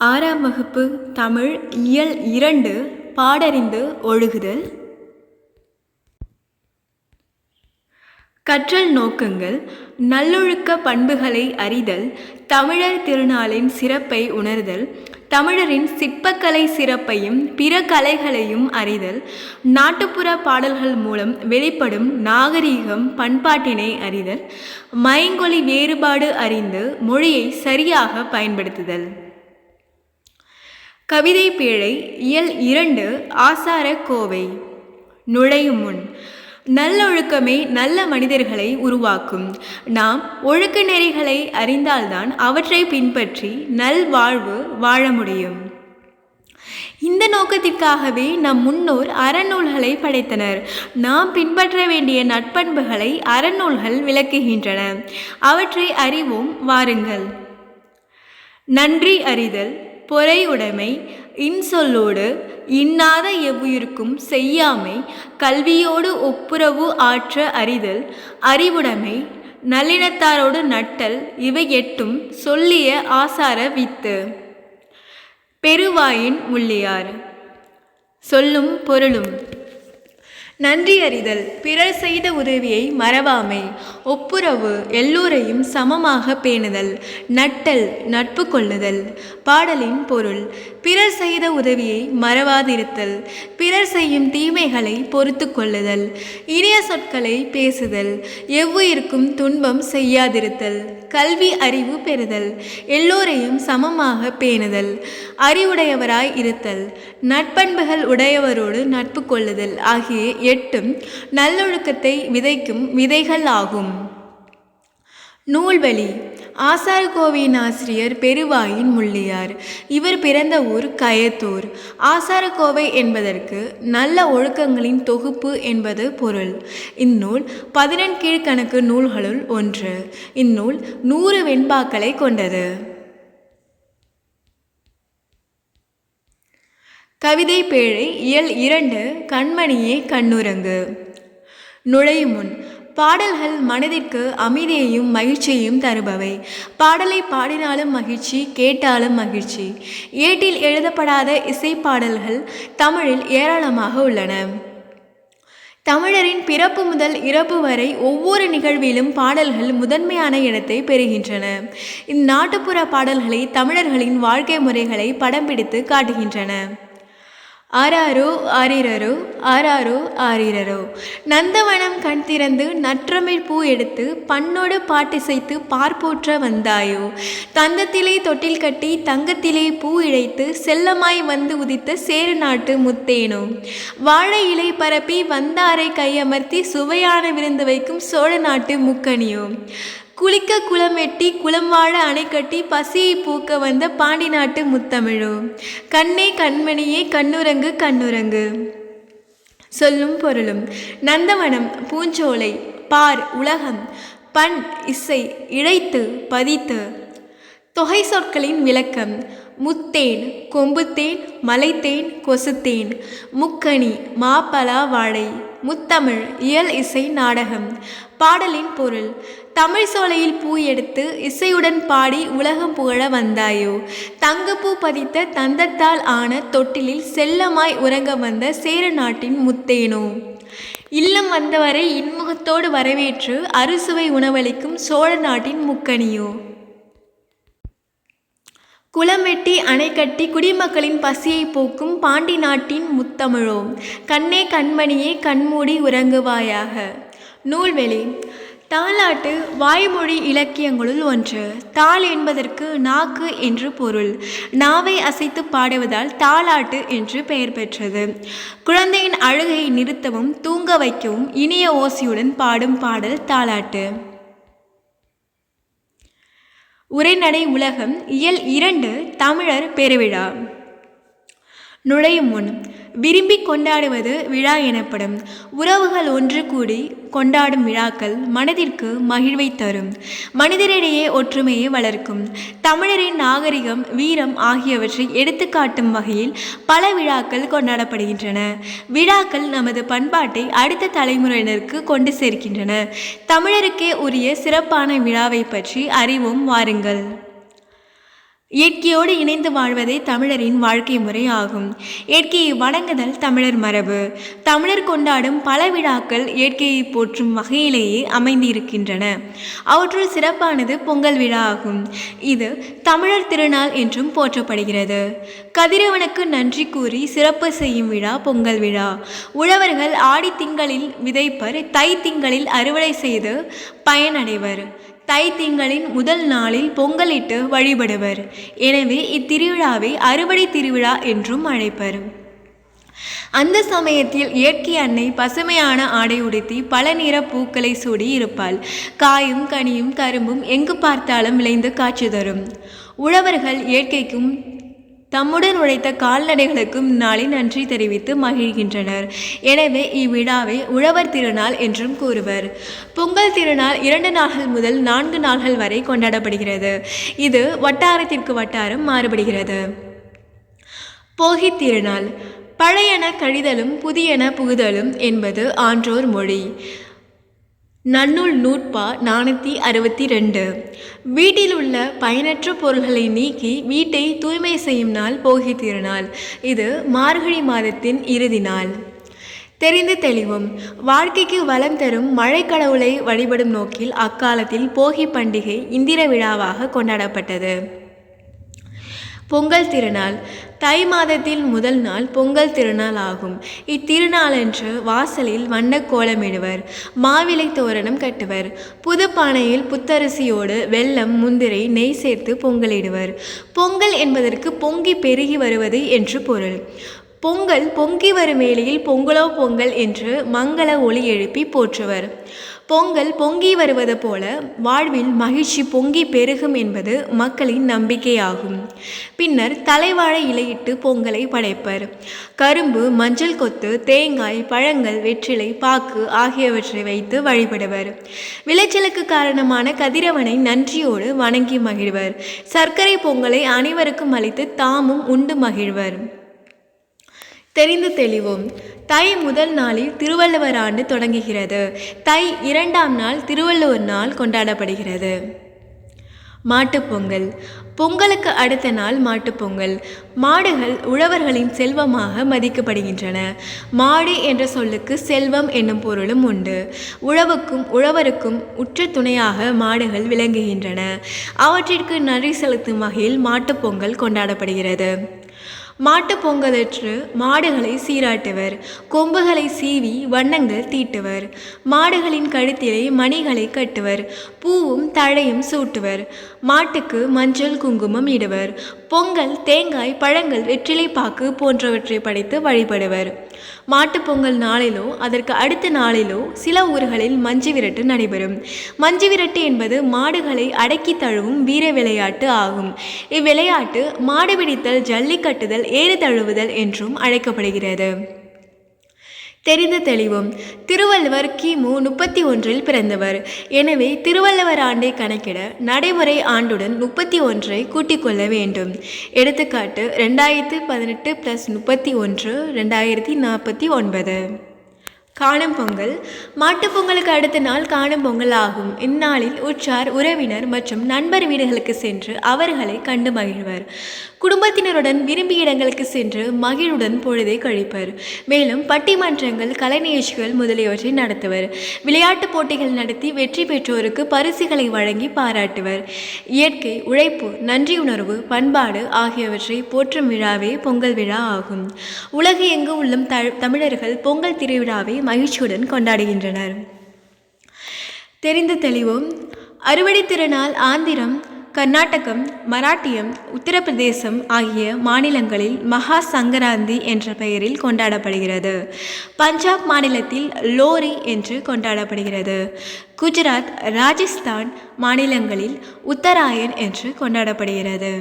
ஆறாம் வகுப்பு தமிழ் இயல் இரண்டு பாடறிந்து ஒழுகுதல். கற்றல் நோக்கங்கள் நல்லொழுக்க பண்புகளை அறிதல் தமிழர் திருநாளின் சிறப்பை உணர்தல் தமிழரின் சிற்பக்கலை சிறப்பையும் பிற கலைகளையும் அறிதல் நாட்டுப்புற பாடல்கள் மூலம் வெளிப்படும் நாகரீகம் பண்பாட்டினை அறிதல் மைங்கொலி வேறுபாடு அறிந்து மொழியை சரியாக பயன்படுத்துதல். கவிதை பேழை இயல் இரண்டு ஆசார கோவை நுழையும் முன் நல்லொழுக்கமே நல்ல மனிதர்களை உருவாக்கும். நாம் ஒழுக்க நெறிகளை அறிந்தால்தான் அவற்றை பின்பற்றி நல்வாழ்வு வாழ முடியும். இந்த நோக்கத்திற்காகவே நம் முன்னோர் அறநூல்களை படைத்தனர். நாம் பின்பற்ற வேண்டிய நட்பண்புகளை அறநூல்கள் விளக்குகின்றன. அவற்றை அறிவோம் வாருங்கள். நன்றி அறிதல். பொறையுடைமை இன்சொல்லோடு இன்னாத எவ்வுயிருக்கும் செய்யாமை கல்வியோடு ஒப்புரவு ஆற்ற அறிதல் அறிவுடைமை நல்லினத்தாரோடு நட்டல் இவை எட்டும் சொல்லிய ஆசார வித்து. பெருவாயின் முள்ளியார். சொல்லும் பொருளும். நன்றி அறிதல். பிறர் செய்த உதவியை மறவாமை. ஒப்புரவு எல்லோரையும் சமமாக பேணுதல். நட்டல் நட்பு கொள்ளுதல். பாடலின் பொருள் பிறர் செய்த உதவியை மறவாதிருத்தல். பிறர் செய்யும் தீமைகளை பொறுத்து கொள்ளுதல். இனிய சொற்களை பேசுதல். எவ்வுயிருக்கும் துன்பம் செய்யாதிருத்தல். கல்வி அறிவு பெறுதல். எல்லோரையும் சமமாக பேணுதல். அறிவுடையவராய் இருத்தல். நட்பண்புகள் உடையவரோடு நட்பு கொள்ளுதல் ஆகிய எட்டும் நல்லொழுக்கத்தை விதைக்கும் விதைகள் ஆகும். நூல்வழி ஆசாரகோவையின் ஆசிரியர் பெருவாயின் முள்ளியார். இவர் பிறந்த ஊர் கயத்தூர். ஆசாரக்கோவை என்பதற்கு நல்ல ஒழுக்கங்களின் தொகுப்பு என்பது பொருள். இந்நூல் பதினெண் கீழ்கணக்கு நூல்களுள் ஒன்று. இந்நூல் நூறு வெண்பாக்களை கொண்டது. கவிதை பேழை இயல் இரண்டு கண்மணியே கண்ணுரங்கு. நுழையும் முன் பாடல்கள் மனதிற்கு அமைதியையும் மகிழ்ச்சியையும் தருபவை. பாடலை பாடினாலும் மகிழ்ச்சி கேட்டாலும் மகிழ்ச்சி. ஏட்டில் எழுதப்படாத இசைப்பாடல்கள் தமிழில் ஏராளமாக உள்ளன. தமிழரின் பிறப்பு முதல் இறப்பு வரை ஒவ்வொரு நிகழ்விலும் பாடல்கள் முதன்மையான இடத்தை பெறுகின்றன. இந்நாட்டுப்புற பாடல்களை தமிழர்களின் வாழ்க்கை முறைகளை படம் பிடித்து காட்டுகின்றன. ஆராரோ ஆரிரரோ ஆராரோ ஆரிரரோ. நந்தவனம் கண் திறந்து நற்றமிழ் பூ எடுத்து பண்ணோடு பாட்டிசைத்து பார்ப்போற்ற வந்தாயோ. தந்தத்திலே தொட்டில் கட்டி தங்கத்திலே பூ இழைத்து செல்லமாய் வந்து உதித்த சேரு நாட்டு முத்தேனோ. வாழை இலை பரப்பி வந்தாரை கையமர்த்தி சுவையான விருந்து வைக்கும் சோழ நாட்டு முக்கணியோ. குளிக்க குளமெட்டி குளம் வாழ அணை கட்டி பசியை பூக்க வந்த பாண்டி நாட்டு முத்தமிழோ. கண்ணே கண்மணியே கண்ணுரங்கு கண்ணுரங்கு. சொல்லும் பொருளும். நந்தவனம் பூஞ்சோலை பார் உலகம். பண் இசை இழைத்து பதித்து. தொகை சொற்களின் விளக்கம். முத்தேன் கொம்புத்தேன் மலைத்தேன் கொசுத்தேன். முக்கணி மாப்பலா வாழை. முத்தமிழ் இயல் இசை நாடகம். பாடலின் பொருள். தமிழ் சோலையில் பூ எடுத்து இசையுடன் பாடி உலகம் புகழ வந்தாயோ? தங்கப்பூ பதித்த தந்தத்தால் ஆன தொட்டிலில் செல்லமாய் உறங்க வந்த சேர நாட்டின் முத்தேனோ? இல்லம் வந்தவரை இன்முகத்தோடு வரவேற்று அறுசுவை உணவளிக்கும் சோழ நாட்டின் முக்கணியோ? குளம் வெட்டி அணை கட்டி குடிமக்களின் பசியை போக்கும் பாண்டி நாட்டின் முத்தமிழோ? கண்ணே கண்மணியே கண்மூடி உறங்குவாயாக? நூல்வெளி தமிழ்நாட்டு வாய்மொழி இலக்கியங்களுள் ஒன்று. தாள் என்பதற்கு நாக்கு என்று பொருள். நாவை அசைத்து பாடுவதால் தாளாட்டு என்று பெயர் பெற்றது. குழந்தையின் அழுகையை நிறுத்தவும் தூங்க வைக்கவும் இனிய ஓசையுடன் பாடும் பாடல் தாளாட்டு. உரைநடை உலகம் இயல் இரண்டு தமிழர் பெருவிழா. நுழையும் முன் விரும்பி கொண்டாடுவது விழா எனப்படும். உறவுகள் ஒன்று கூடி கொண்டாடும் விழாக்கள் மனதிற்கு மகிழ்வை தரும். மனிதரிடையே ஒற்றுமையை வளர்க்கும். தமிழரின் நாகரிகம் வீரம் ஆகியவற்றை எடுத்துக்காட்டும் வகையில் பல விழாக்கள் கொண்டாடப்படுகின்றன. விழாக்கள் நமது பண்பாட்டை அடுத்த தலைமுறையினருக்கு கொண்டு சேர்க்கின்றன. தமிழருக்கே உரிய சிறப்பான விழாவை பற்றி அறிவும் வாருங்கள். இயற்கையோடு இணைந்து வாழ்வதே தமிழரின் வாழ்க்கை முறை ஆகும். இயற்கையை வணங்குதல் தமிழர் மரபு. தமிழர் கொண்டாடும் பல விழாக்கள் இயற்கையை போற்றும் வகையிலேயே அமைந்திருக்கின்றன. அவற்றுள் சிறப்பானது பொங்கல் விழா ஆகும். இது தமிழர் திருநாள் என்றும் போற்றப்படுகிறது. கதிரவனுக்கு நன்றி கூறி சிறப்பு செய்யும் விழா பொங்கல் விழா. உழவர்கள் ஆடி திங்களில் விதைப்பர் தை திங்களில் அறுவடை செய்து பயனடைவர். தை திங்களின் முதல் நாளில் பொங்கலிட்டு வழிபடுவர். எனவே இத்திருவிழாவை அறுவடை திருவிழா என்றும் அழைப்பர். அந்த சமயத்தில் இயற்கை அன்னை பசுமையான ஆடை உடுத்தி பல நிற பூக்களை சூடி இருப்பாள். காயும் கனியும் கரும்பும் எங்கு பார்த்தாலும் விளைந்து காட்சி தரும். உழவர்கள் இயற்கைக்கும் தம்முடன் உழைத்த கால்நடைகளுக்கும் நாளில் நன்றி தெரிவித்து மகிழ்கின்றனர். எனவே இவ்விழாவை உழவர் திருநாள் என்றும் கூறுவர். பொங்கல் திருநாள் இரண்டு நாள்கள் முதல் நான்கு நாள்கள் வரை கொண்டாடப்படுகிறது. இது வட்டாரத்திற்கு வட்டாரம் மாறுபடுகிறது. போகித் திருநாள். பழையன கழிதலும் புதியன புகுதலும் என்பது ஆன்றோர் மொழி. நன்னூல் நூற்பா நானூற்றி அறுபத்தி ரெண்டு வீட்டில் உள்ள பயனற்ற பொருள்களை நீக்கி வீட்டை தூய்மை செய்யும் நாள் போகி திருநாள். இது மார்கழி மாதத்தின் இறுதி நாள். தெரிந்து தெளிவும். வாழ்க்கைக்கு வளம் தரும் மழை கடவுளை வழிபடும் நோக்கில் அக்காலத்தில் போகி பண்டிகை இந்திர விழாவாக கொண்டாடப்பட்டது. பொங்கல் திருநாள் தை மாதத்தில் முதல் நாள் பொங்கல் திருநாள் ஆகும். இத்திருநாளன்று வாசலில் வண்ணக் கோலமிடுவர் மாவிலை தோரணம் கட்டுவர் புது பானையில் புத்தரிசியோடு வெள்ளம் முந்திரை நெய் சேர்த்து பொங்கலிடுவர். பொங்கல் என்பதற்கு பொங்கி பெருகி வருவது என்று பொருள். பொங்கல் பொங்கி வரும் வேளையில் பொங்கலோ பொங்கல் என்று மங்கள ஒளி எழுப்பி போற்றுவர். பொங்கல் பொங்கி வருவது போல வாழ்வில் மகிழ்ச்சி பொங்கி பெருகும் என்பது மக்களின் நம்பிக்கையாகும். பின்னர் தலைவாழை இலையிட்டு பொங்கலை படைப்பர். கரும்பு மஞ்சள் கொத்து தேங்காய் பழங்கள் வெற்றிலை பாக்கு ஆகியவற்றை வைத்து வழிபடுவர். விளைச்சலுக்கு காரணமான கதிரவனை நன்றியோடு வணங்கி மகிழ்வர். சர்க்கரை பொங்கலை அனைவருக்கும் அளித்து தாமும் உண்டு மகிழ்வர். தெரிந்து தெளிவோம். தை முதல் நாளில் திருவள்ளுவர் ஆண்டு தொடங்குகிறது. தை இரண்டாம் நாள் திருவள்ளுவர் நாள் கொண்டாடப்படுகிறது. மாட்டுப்பொங்கல் பொங்கலுக்கு அடுத்த நாள் மாட்டுப்பொங்கல் மாடுகள் உழவர்களின் செல்வமாக மதிக்கப்படுகின்றன. மாடு என்ற சொல்லுக்கு செல்வம் என்னும் பொருளும் உண்டு. உழவுக்கும் உழவருக்கும் உற்ற துணையாக மாடுகள் விளங்குகின்றன. அவற்றிற்கு நன்றி செலுத்தும் வகையில் மாட்டுப்பொங்கல் கொண்டாடப்படுகிறது. மாட்டுப் பொங்கலற்று மாடுகளை சீராட்டுவர். கொம்புகளை சீவி வண்ணங்கள் தீட்டுவர். மாடுகளின் கழுத்திலே மணிகளை கட்டுவர். பூவும் தழையும் சூட்டுவர். மாட்டுக்கு மஞ்சள் குங்குமம் இடுவர். பொங்கல் தேங்காய் பழங்கள் வெற்றிலை பாக்கு போன்றவற்றை படைத்து வழிபடுவர். மாட்டுப் பொங்கல் நாளிலோ அதற்கு அடுத்த நாளிலோ சில ஊர்களில் மஞ்சு விரட்டு நடைபெறும். மஞ்சு விரட்டு என்பது மாடுகளை அடக்கி தழுவும் வீர விளையாட்டு ஆகும். இவ்விளையாட்டு மாடு பிடித்தல் ஜல்லிக்கட்டுதல் ஏறு தழுவுதல் என்றும் அழைக்கப்படுகிறது. தெரிந்த தெளிவும் திருவள்ளுவர் கிமு முப்பத்தி ஒன்றில் பிறந்தவர். எனவே திருவள்ளுவர் ஆண்டை கணக்கிட நடைமுறை ஆண்டுடன் முப்பத்தி ஒன்றை கூட்டிக் கொள்ள வேண்டும். எடுத்துக்காட்டு ரெண்டாயிரத்து பதினெட்டு ப்ளஸ் முப்பத்தி ஒன்று ரெண்டாயிரத்தி நாற்பத்தி ஒன்பது. காணும் பொங்கல். மாட்டுப் பொங்கலுக்கு அடுத்த நாள் காணும் பொங்கல் ஆகும். இந்நாளில் உற்றார் உறவினர் மற்றும் நண்பர் வீடுகளுக்கு சென்று அவர்களை கண்டு மகிழ்வர். குடும்பத்தினருடன் விரும்பிய இடங்களுக்கு சென்று மகிழுடன் பொழுதை கழிப்பர். மேலும் பட்டிமன்றங்கள் கலை நிகழ்ச்சிகள் முதலியவற்றை நடத்துவர். விளையாட்டுப் போட்டிகள் நடத்தி வெற்றி பெற்றோருக்கு பரிசுகளை வழங்கி பாராட்டுவர். இயற்கை உழைப்பு நன்றியுணர்வு பண்பாடு ஆகியவற்றை போற்றும் விழாவே பொங்கல் விழா ஆகும். உலகு எங்கு உள்ளும் தமிழர்கள் பொங்கல் திருவிழாவை மகிழ்ச்சியுடன் கொண்டாடுகின்றனர். தெரிந்து தெளிவோம். அறுவடை திருநாள் ஆந்திரம் கர்நாடகம் மராட்டியம் உத்தரப்பிரதேசம் ஆகிய மாநிலங்களில் மகா சங்கராந்தி என்ற பெயரில் கொண்டாடப்படுகிறது. பஞ்சாப் மாநிலத்தில் லோரி என்று கொண்டாடப்படுகிறது. குஜராத் ராஜஸ்தான் மாநிலங்களில் உத்தராயன் என்று கொண்டாடப்படுகிறது.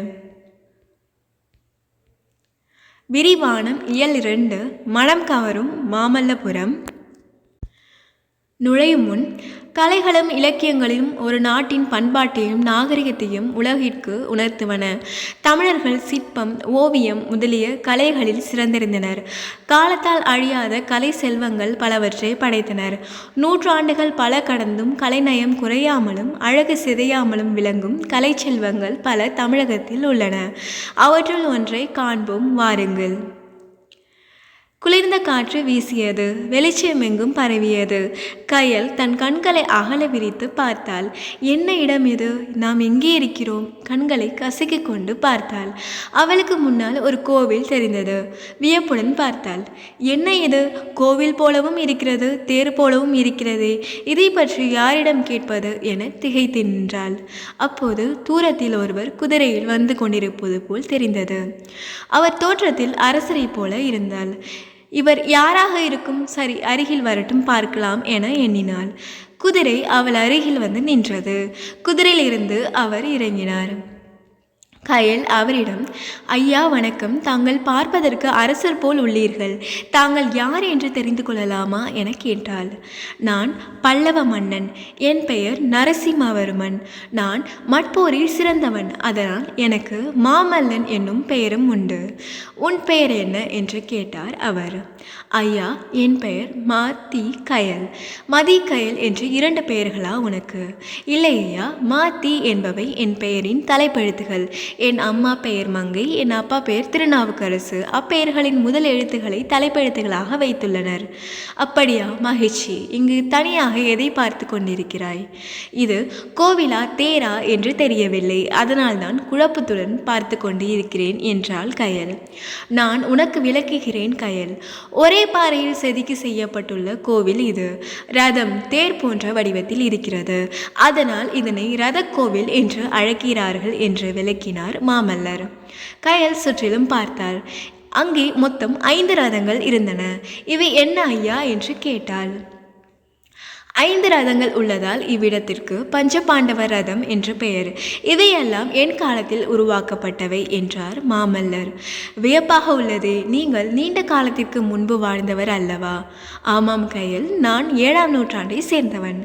விரிவானம் இயல் இரண்டு மனம் கவரும் மாமல்லபுரம். நுழையும் முன் கலைகளும் இலக்கியங்களையும் ஒரு நாட்டின் பண்பாட்டையும் நாகரிகத்தையும் உலகிற்கு உணர்த்துவன. தமிழர்கள் சிற்பம் ஓவியம் முதலிய கலைகளில் சிறந்திருந்தனர். காலத்தால் அழியாத கலை செல்வங்கள் பலவற்றை படைத்தனர். நூற்றாண்டுகள் பல கடந்தும் கலைநயம் குறையாமலும் அழகு சிதையாமலும் விளங்கும் கலை செல்வங்கள் பல தமிழகத்தில் உள்ளன. அவற்றுள் ஒன்றை காண்போம் வாருங்கள். குளிர்ந்த காற்று வீசியது வெளிச்சமெங்கும் பரவியது. கயல் தன் கண்களை அகல விரித்து பார்த்தாள். என்ன இடம் இது? நாம் எங்கே இருக்கிறோம்? கண்களை கசக்கிக் கொண்டு பார்த்தாள். அவளுக்கு முன்னால் ஒரு கோவில் தெரிந்தது. வியப்புடன் பார்த்தாள். என்ன இது? கோவில் போலவும் இருக்கிறது தேர் போலவும் இருக்கிறதே. இதை பற்றி யாரிடம் கேட்பது? என திகைத்து நின்றாள். அப்போது தூரத்தில் ஒருவர் குதிரையில் வந்து கொண்டிருப்பது போல் தெரிந்தது. அவர் தோற்றத்தில் அரசரைப் போல இருந்தாள். இவர் யாராக இருக்கும்? சரி அருகில் வரட்டும் பார்க்கலாம் என எண்ணினாள். குதிரை அவள் அருகில் வந்து நின்றது. குதிரையிலிருந்து அவர் இறங்கினார். கயல் அவரிடம் ஐயா வணக்கம். தாங்கள் பார்ப்பதற்கு அரசர் போல் உள்ளீர்கள். தாங்கள் யார் என்று தெரிந்து கொள்ளலாமா? என கேட்டாள். நான் பல்லவ மன்னன். என் பெயர் நரசிம்மவர்மன். நான் மட்போரில் சிறந்தவன். அதனால் எனக்கு மாமல்லன் என்னும் பெயரும் உண்டு. உன் பெயர் என்ன? என்று கேட்டார் அவர். ஐயா என் பெயர் மாத்தி கயல் மதி கயல் என்று இரண்டு பெயர்களா உனக்கு? இல்லையா மாத்தி என்பவை என் பெயரின் தலைப்பெழுத்துகள். என் அம்மா பெயர் மங்கை என் அப்பா பெயர் திருநாவுக்கரசு. அப்பெயர்களின் முதல் எழுத்துக்களை தலைப்பெழுத்துகளாக வைத்துள்ளனர். அப்படியா மகிழ்ச்சி. இங்கு தனியாக எதை பார்த்து கொண்டிருக்கிறாய்? இது கோவிலா தேரா என்று தெரியவில்லை. அதனால்தான் குழப்பத்துடன் பார்த்து கொண்டு இருக்கிறேன் என்றாள் கயல். நான் உனக்கு விளக்குகிறேன் கயல். ஒரே பாறையில் செதுக்கி செய்யப்பட்டுள்ள கோவில் இது. ரதம் தேர் போன்ற வடிவத்தில் இருக்கிறது. அதனால் இதனை ரதக்கோவில் என்று அழைக்கிறார்கள் என்று விளக்கினார். மாமல்லர். கயல் சுற்றிலும் பார்த்தார். அங்கே மொத்தம் ஐந்து ரதங்கள் இருந்தன. இவை என்ன ஐயா? என்று கேட்டாள். ஐந்து ரதங்கள் உள்ளதால் இவ்விடத்திற்கு பஞ்சபாண்டவ ரதம் என்று பெயர். இவையெல்லாம் என் காலத்தில் உருவாக்கப்பட்டவை என்றார் மாமல்லர். வியப்பாக உள்ளதே நீங்கள் நீண்ட காலத்திற்கு முன்பு வாழ்ந்தவர் அல்லவா? ஆமாம் கையில் நான் ஏழாம் நூற்றாண்டை சேர்ந்தவன்.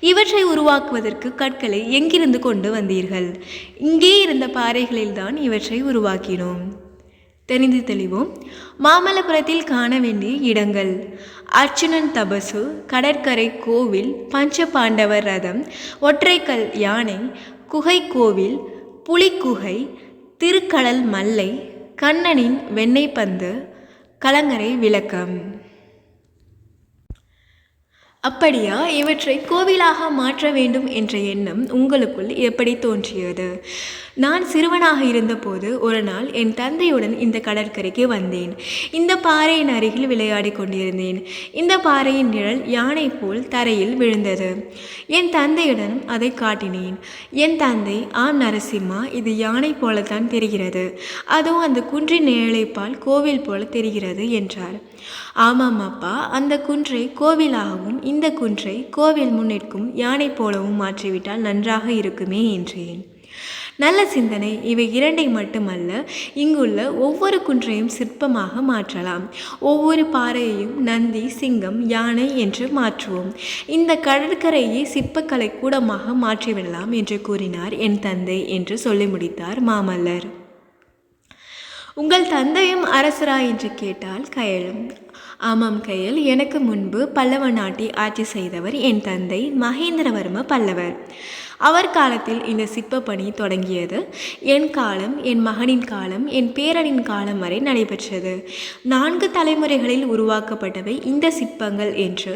இவற்றை உருவாக்குவதற்கு கற்களை எங்கிருந்து கொண்டு வந்தீர்கள்? இங்கே இருந்த பாறைகளில்தான் இவற்றை உருவாக்கினோம். தெரிந்து தெளிவோம். மாமல்லபுரத்தில் காண வேண்டிய இடங்கள். அர்ச்சுனன் தபசு கடற்கரை கோவில் பஞ்ச பாண்டவர் ரதம் ஒற்றைக்கல் யானை குகை கோவில் புலிக்குகை திருக்கடல் மல்லை கண்ணனின் வெண்ணெய் பந்து கலங்கரை விளக்கம். அப்படியா? இவற்றை கோவிலாக மாற்ற வேண்டும் என்ற எண்ணம் உங்களுக்குள் எப்படி தோன்றியது? நான் சிறுவனாக இருந்தபோது ஒரு நாள் என் தந்தையுடன் இந்த கடற்கரைக்கு வந்தேன். இந்த பாறையின் அருகில் விளையாடி கொண்டிருந்தேன். இந்த பாறையின் நிழல் யானை போல் தரையில் விழுந்தது. என் தந்தையுடன் அதை காட்டினேன். என் தந்தை ஆம் நரசிம்மா இது யானை போலத்தான் தெரிகிறது. அதோ அந்த குன்றின் நிழலைப்பால் கோவில் போல தெரிகிறது என்றார். ஆமாம் அப்பா அந்த குன்றை கோவிலாகவும் இந்த குன்றை கோவில் முன்னிற்கும் யானை போலவும் மாற்றிவிட்டால் நன்றாக இருக்குமே என்றேன். நல்ல சிந்தனை இவை இரண்டை மட்டுமல்ல இங்குள்ள ஒவ்வொரு குன்றையும் சிற்பமாக மாற்றலாம். ஒவ்வொரு பாறையையும் நந்தி சிங்கம் யானை என்று மாற்றுவோம். இந்த கடற்கரையை சிற்பக்கலை கூடமாக மாற்றிவிடலாம் என்று கூறினார் என் தந்தை என்று சொல்லி முடித்தார் மாமல்லர். உங்கள் தந்தையும் அரசரா என்று கேட்டால் கயலும். ஆமாம் கையில் எனக்கு முன்பு பல்லவ நாட்டை ஆட்சி செய்தவர் என் தந்தை மகேந்திரவர்ம பல்லவர். அவர் காலத்தில் இந்த சிற்ப பணி தொடங்கியது. என் காலம் என் மகனின் காலம் என் பேரனின் காலம் வரை நடைபெற்றது. நான்கு தலைமுறைகளில் உருவாக்கப்பட்டவை இந்த சிற்பங்கள் என்று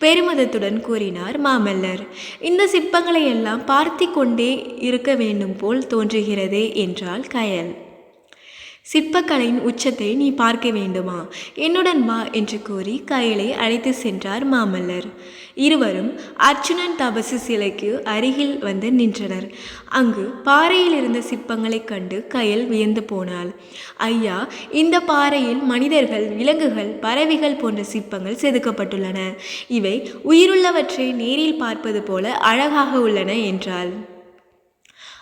பெருமிதத்துடன் கூறினார் மாமல்லர். இந்த சிற்பங்களை எல்லாம் பார்த்தி கொண்டே இருக்க வேண்டும் போல் தோன்றுகிறதே என்றாள் கயல். சிற்பக்கலையின் உச்சத்தை நீ பார்க்க வேண்டுமா? என்னுடன் வா என்று கூறி கயலை அழைத்து சென்றார் மாமல்லர். இருவரும் அர்ச்சுனன் தபசு சிலைக்கு அருகில் வந்து நின்றனர். அங்கு பாறையில் இருந்த சிற்பங்களைக் கண்டு கயல் வியந்து போனாள். ஐயா இந்த பாறையில் மனிதர்கள் விலங்குகள் பறவைகள் போன்ற சிற்பங்கள் செதுக்கப்பட்டுள்ளன. இவை உயிருள்ளவற்றை நேரில் பார்ப்பது போல அழகாக உள்ளன என்றாள்.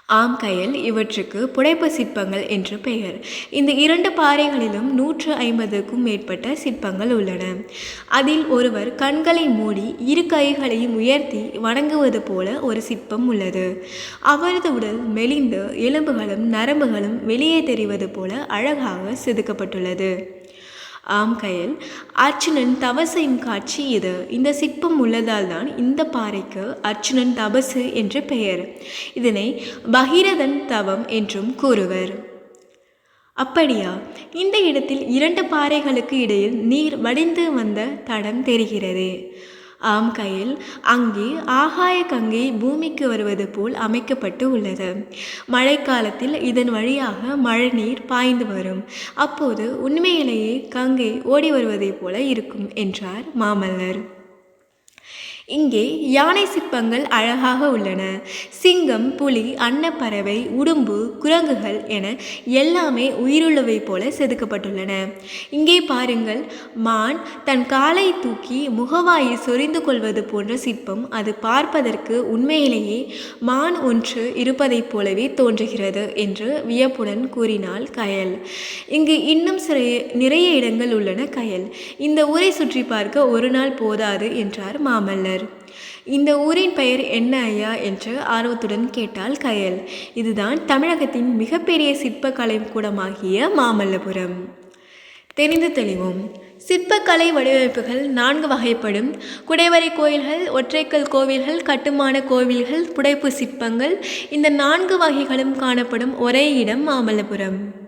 ஆம் கயல் இவற்றுக்கு புடைப்பு சிற்பங்கள் என்று பெயர். இந்த இரண்டு பாறைகளிலும் நூற்று ஐம்பதுக்கும் மேற்பட்ட சிற்பங்கள் உள்ளன. அதில் ஒருவர் கண்களை மூடி இரு கைகளையும் உயர்த்தி வணங்குவது போல ஒரு சிற்பம் உள்ளது. அவரது உடல் மெலிந்து எலும்புகளும் நரம்புகளும் வெளியே தெரிவது போல அழகாக செதுக்கப்பட்டுள்ளது. ஆம் கயல். அர்ச்சுனன் தவசையும் காட்சி இது. இந்த சிற்பம் உள்ளதால் தான் இந்த பாறைக்கு அர்ச்சுனன் தபசு என்று பெயர். இதனை பகீரதன் தவம் என்றும் கூறுவர். அப்படியா? இந்த இடத்தில் இரண்டு பாறைகளுக்கு இடையில் நீர் வடிந்து வந்த தடம் தெரிகிறது. ஆம் கையில் அங்கே ஆகாய கங்கை பூமிக்கு வருவது போல் அமைக்கப்பட்டு உள்ளது. மழைக்காலத்தில் இதன் வழியாக மழைநீர் பாய்ந்து வரும். அப்போது உண்மையிலேயே கங்கை ஓடி வருவதைப் போல இருக்கும் என்றார் மாமல்லர். இங்கே யானை சிற்பங்கள் அழகாக உள்ளன. சிங்கம் புலி அன்னப்பறவை உடும்பு குரங்குகள் என எல்லாமே உயிருள்ளவை போல செதுக்கப்பட்டுள்ளன. இங்கே பாருங்கள் மான் தன் காலை தூக்கி முகவாயை சொரிந்து கொள்வது போன்ற சிற்பம் அது பார்ப்பதற்கு உண்மையிலேயே மான் ஒன்று இருப்பதைப் போலவே தோன்றுகிறது என்று வியப்புடன் கூறினாள் கயல். இங்கு இன்னும் சிறைய நிறைய இடங்கள் உள்ளன கயல். இந்த ஊரை சுற்றி பார்க்க ஒரு நாள் போதாது என்றார் மாமல்லர். இந்த ஊரின் பெயர் என்ன ஐயா? என்று ஆர்வத்துடன் கேட்டால் கயல். இதுதான் தமிழகத்தின் மிகப்பெரிய சிற்பக்கலை கூடமாகிய மாமல்லபுரம். தெரிந்து தெளிவோம். சிற்பக்கலை வடிவமைப்புகள் நான்கு வகைப்படும். குடைவரை கோயில்கள் ஒற்றைக்கல் கோவில்கள் கட்டுமான கோவில்கள் புடைப்பு சிற்பங்கள். இந்த நான்கு வகைகளும் காணப்படும் ஒரே இடம் மாமல்லபுரம்.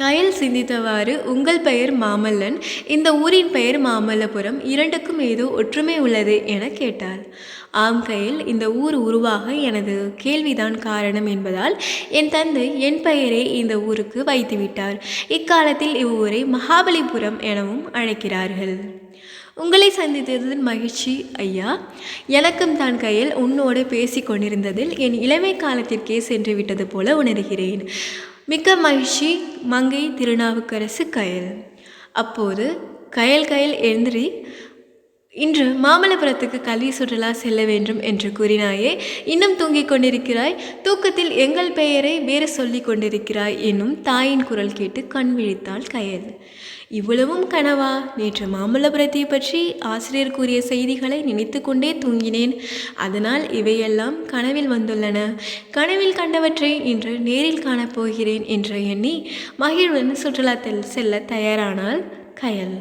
கையில் சிந்தித்தவாறு உங்கள் பெயர் மாமல்லன். இந்த ஊரின் பெயர் மாமல்லபுரம். இரண்டுக்கும் ஏதோ ஒற்றுமை உள்ளது என கேட்டாள். ஆம் கையில் இந்த ஊர் உருவாக எனது கேள்விதான் காரணம் என்பதால் என் தந்தை என் பெயரை இந்த ஊருக்கு வைத்துவிட்டார். இக்காலத்தில் இவ்வூரை மகாபலிபுரம் எனவும் அழைக்கிறார்கள். உங்களை சந்தித்ததில் மகிழ்ச்சி ஐயா. எனக்கும் தான் கையில் உன்னோடு பேசி கொண்டிருந்ததில் என் இளமை காலத்திற்கே சென்று விட்டது போல உணர்கிறேன். மிக்க மகிழ்ச்சி மங்கை திருநாவுக்கரசு கயல். அப்போது கயல் கயல் எழுந்திரி இன்று மாமல்லபுரத்துக்கு கல்வி சுற்றுலா செல்ல வேண்டும் என்று கூறினாயே இன்னும் தூங்கிக் கொண்டிருக்கிறாய் தூக்கத்தில் எங்கள் பெயரை வேறு சொல்லிக் கொண்டிருக்கிறாய் என்னும் தாயின் குரல் கேட்டு கண் விழித்தாள் கயல். இவ்வளவும் கனவா? நேற்று மாமல்லபுரத்தை பற்றி ஆசிரியர் கூறிய செய்திகளை நினைத்து கொண்டே தூங்கினேன். அதனால் இவையெல்லாம் கனவில் வந்துள்ளன. கனவில் கண்டவற்றை இன்று நேரில் காணப்போகிறேன் என்று எண்ணி மகிழ்வுடன் சுற்றுலாத்தில் செல்ல தயாரானால் கயல்.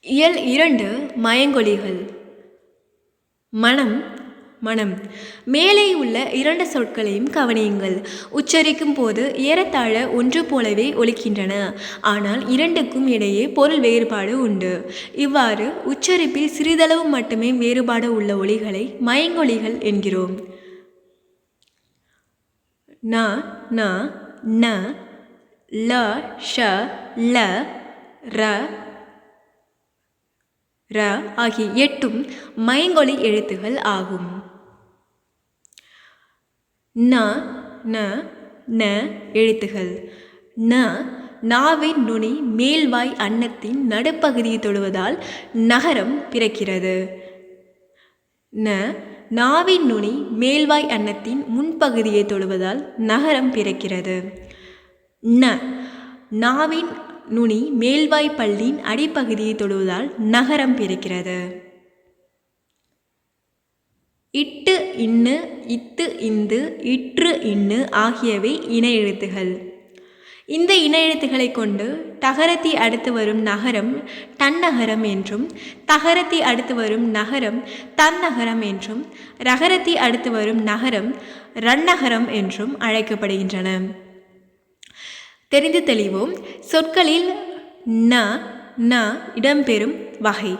இயல் இரண்டு மயங்கொலிகள். மனம் மனம். மேலே உள்ள இரண்டு சொற்களையும் கவனியுங்கள். உச்சரிக்கும் போது ஏறத்தாழ ஒன்று போலவே ஒலிக்கின்றன. ஆனால் இரண்டுக்கும் இடையே பொருள் வேறுபாடு உண்டு. இவ்வாறு உச்சரிப்பில் சிறிதளவு மட்டுமே வேறுபாடு உள்ள ஒலிகளை மயங்கொலிகள் என்கிறோம். ந ந ந ல ஷ ல ர ர ஆகிய எட்டும் மயங்கொலி எழுத்துகள் ஆகும். ந ந ந எழுத்துகள். ந நாவின் நுனி மேல்வாய் அன்னத்தின் நடுப்பகுதியை தொடுவதால் நகரம் பிறக்கிறது. ந நாவின் நுனி மேல்வாய் அன்னத்தின் முன்பகுதியை தொடுவதால் நகரம் பிறக்கிறது. ந நாவின் நுனி மேல்வாய் பள்ளியின் அடிப்பகுதியை தொடுவதால் நகரம் பிறக்கிறது. இட்டு இன்னு இத்து இந்து இற்று இன்னு ஆகியவை இணை எழுத்துகள். இந்த இணை எழுத்துக்களை கொண்டு தகரத்தி அடுத்து வரும் நகரம் தன்னகரம் என்றும் தகரத்தி அடுத்து வரும் நகரம் தன்னகரம் என்றும் ரகரத்தி அடுத்து வரும் நகரம் ரன்னகரம் என்றும் அழைக்கப்படுகின்றன. தெரிந்து தெளிவோம். சொற்களில் ந ந இடம்பெறும் வகை.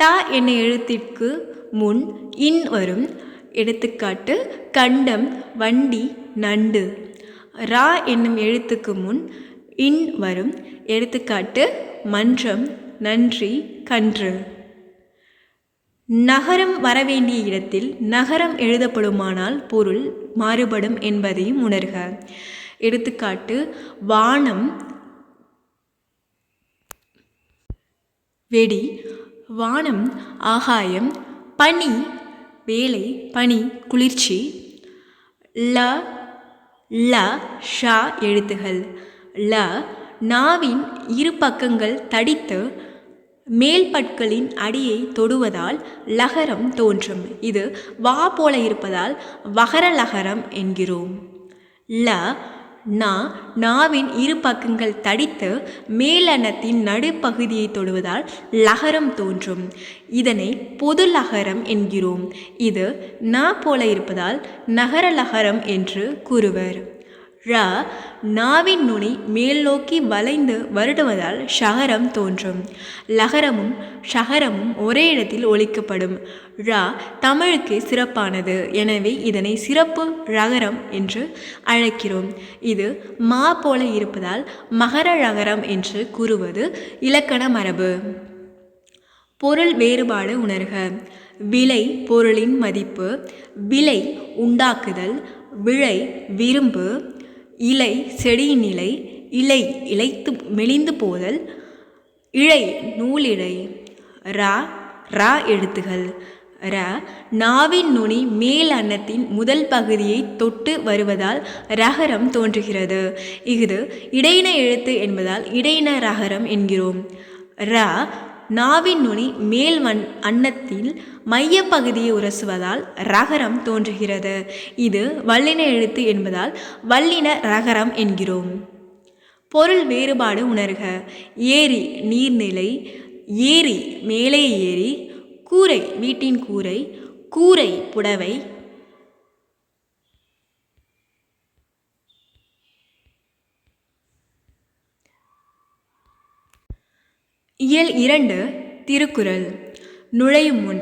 ட என்னை எழுத்திற்கு முன் இன் வரும். எடுத்துக்காட்டு கண்டம் வண்டி நண்டு. ரா என்னும் எழுத்துக்கு முன் இன் வரும். எடுத்துக்காட்டு மன்றம் நன்றி கன்று. நகரம் வரவேண்டிய இடத்தில் நகரம் எழுதப்படுமானால் பொருள் மாறுபடும் என்பதையும் உணர்க. எடுத்துக்காட்டு வானம் வெடி. வானம் ஆகாயம் பனி வேலை பனி குளிர்ச்சி. ல ல ஷா எழுத்துகள். ல நாவின் இரு பக்கங்கள் தடித்து மேல் பற்களின் அடியை தொடுவதால் லகரம் தோன்றும். இது வா போல இருப்பதால் வகர லகரம் என்கிறோம். ல நா நாவின் இரு பக்கங்கள் தடித்து மேலனத்தின் நடுப்பகுதியை தொடுவதால் லகரம் தோன்றும். இதனை பொது லகரம் என்கிறோம். இது நா போல இருப்பதால் நகர லகரம் என்று கூறுவர். ர நாவின் நுனி மேல் நோக்கி வளைந்து வருடுவதால் ஷகரம் தோன்றும். லகரமும் ஷகரமும் ஒரே இடத்தில் ஒழிக்கப்படும் ர தமிழுக்கு சிறப்பானது. எனவே இதனை சிறப்பு ரகரம் என்று அழைக்கிறோம். இது மா போல இருப்பதால் மகர ரகரம் என்று கூறுவது இலக்கண மரபு. பொருள் வேறுபாடு உணர்க. விலை பொருளின் மதிப்பு. விலை உண்டாக்குதல். விழை விரும்பு. இலை செடியின் இலை இலை இலைத்து மெலிந்து போதல் இழை நூலிழை ரா ரா எழுத்துகள் ர நாவின் நுனி மேல் அன்னத்தின் முதல் பகுதியை தொட்டு வருவதால் ரகரம் தோன்றுகிறது. இது இடையின எழுத்து என்பதால் இடையின ரகரம் என்கிறோம். ர நாவின் நுனி மேல் வன் அன்னத்தில் மையப்பகுதியை உரசுவதால் ரகரம் தோன்றுகிறது. இது வல்லின எழுத்து என்பதால் வல்லின ரகரம் என்கிறோம். பொருள் வேறுபாடு உணர்க. ஏரி நீர்நிலை ஏரி மேலே ஏரி கூரை வீட்டின் கூரை கூரை புடவை இயல் இரண்டு திருக்குறள். நுழையும் முன்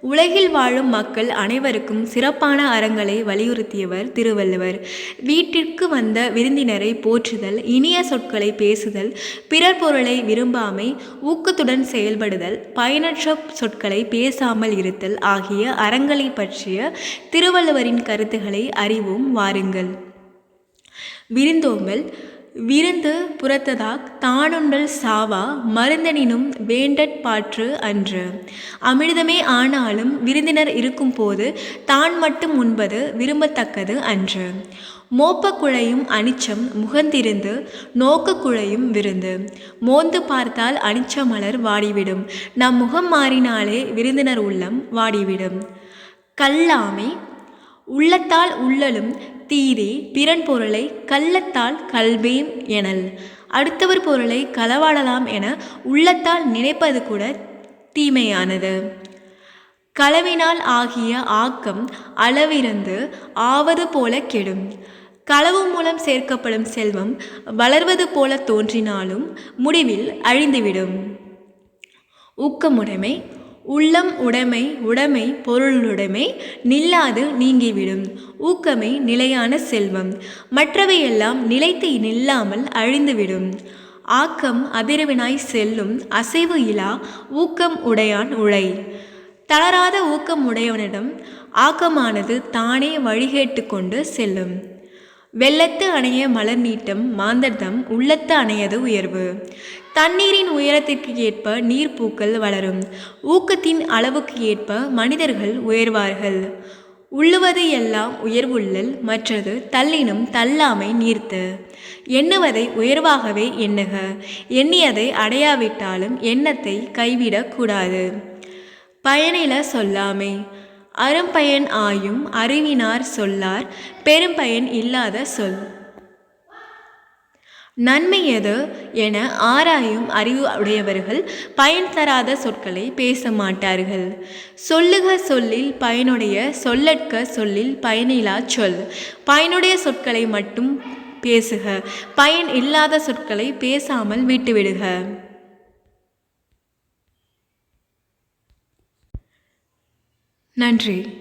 உலகில் வாழும் மக்கள் அனைவருக்கும் சிறப்பான அறங்களை வலியுறுத்தியவர் திருவள்ளுவர். வீட்டிற்கு வந்த விருந்தினரை போற்றுதல் இனிய சொற்களை பேசுதல் பிறர் பொருளை விரும்பாமை ஊக்கத்துடன் செயல்படுதல் பயனற்ற சொற்களை பேசாமல் இருத்தல் ஆகிய அறங்களை பற்றிய திருவள்ளுவரின் கருத்துக்களை அறிவோம் வாருங்கள். விருந்தோம்பல் விருந்து புறத்ததாக் தானுண்டல் சாவா மருந்தனினும் வேண்டற் பாற்று அன்று. அமிர்தமே ஆனாலும் விருந்தினர் இருக்கும்போது தான் மட்டும் உண்பது விரும்பத்தக்கது அன்று. மோப்பக்குழையும் அனிச்சம் முகந்திருந்து நோக்கக்குழையும் விருந்து. மோந்து பார்த்தால் அனிச்ச மலர் வாடிவிடும். நம் முகம் மாறினாலே விருந்தினர் உள்ளம் வாடிவிடும். கல்லாமை உள்ளத்தால் உள்ளலும் தீதே பிறன் பொருளை கள்ளத்தால் கல்வேம் எனல். அடுத்தவர் பொருளை களவாடலாம் என உள்ளத்தால் நினைப்பது கூட தீமையானது. களவினால் ஆகிய ஆக்கம் அளவிறந்து ஆவது போல கெடும். களவு மூலம் சேர்க்கப்படும் செல்வம் வளர்வது போல தோன்றினாலும் முடிவில் அழிந்துவிடும். ஊக்கமுடைமை உள்ளம் உடைமை உடைமை பொருளுடைமை நில்லாது நீங்கிவிடும். ஊக்கமே நிலையான செல்வம். மற்றவையெல்லாம் நிலைத்து நில்லாமல் அழிந்துவிடும். ஆக்கம் அதிரவினாய் செல்லும் அசைவு இலா ஊக்கம் உடையான் உழை. தளராத ஊக்கம் உடையவனிடம் ஆக்கமானது தானே வழிகேட்டு கொண்டு செல்லும். வெள்ளத்து அணைய மலர் நீட்டம் மாந்தர்தம் உள்ளத்து அணையது உயர்வு. தண்ணீரின் உயரத்திற்கு ஏற்ப நீர்ப்பூக்கள் வளரும். ஊக்கத்தின் அளவுக்கு ஏற்ப மனிதர்கள் உயர்வார்கள். உள்ளுவது எல்லாம் உயர்வுள்ளல் மற்றது தள்ளினும் தள்ளாமை நீர்த்து. எண்ணுவதை உயர்வாகவே எண்ணுக. எண்ணியதை அடையாவிட்டாலும் எண்ணத்தை கைவிடக்கூடாது பயனில சொல்லாமை. அரும்பயன் ஆயும் அறிவினார் சொல்லார் பெரும்பயன் இல்லாத சொல். நன்மை எது என ஆராயும் அறிவு உடையவர்கள் பயன் தராத சொற்களை பேச மாட்டார்கள். சொல்லுக சொல்லில் பயனுடைய சொல்லற்க சொல்லில் பயனிலா சொல். பயனுடைய சொற்களை மட்டும் பேசுக. பயன் இல்லாத சொற்களை பேசாமல் விட்டுவிடுக. நன்றி.